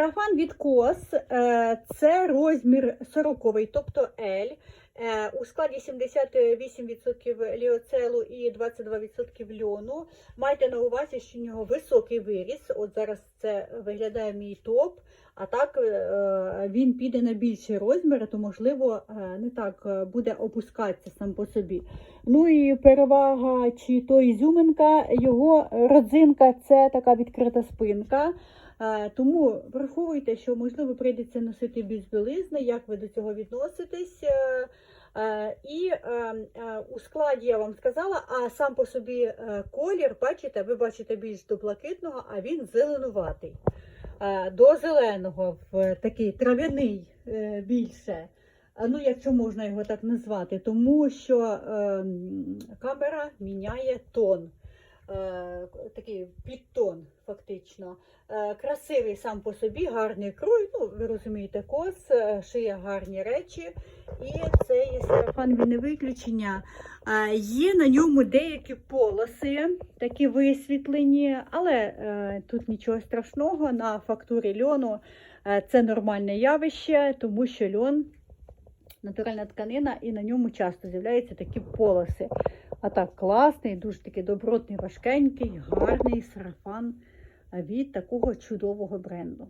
Сарафан від кос е, це розмір 40, тобто L. Е, У складі 78% ліоцелу і 22% льону. Майте на увазі, що в нього високий виріс. От зараз це виглядає мій топ. А так е, він піде на більший розмір, то можливо не так буде опускатися сам по собі. Ну і перевага чи то ізюминка, його родзинка це така відкрита спинка. Тому враховуйте, що можливо прийдеться носити без білизни, як ви до цього відноситесь. Е, е, І е, у складі я вам сказала, а сам по собі колір, бачите, ви бачите більш до блакитного, а він зеленуватий. До зеленого в такий трав'яний більше. Ну, якщо можна його так назвати, тому що е, камера міняє тон. Е, такий підтон, фактично. Е, красивий сам по собі, гарний крой. Ну, ви розумієте, кос, е, шиє гарні речі. І цей сарафан він не виключення. Е, є на ньому деякі полоси, такі висвітлені, але е, тут нічого страшного. На фактурі льону е, це нормальне явище, тому що льон натуральна тканина, і на ньому часто з'являються такі полоси. А так класний, дуже такий добротний, важкенький, гарний сарафан від такого чудового бренду.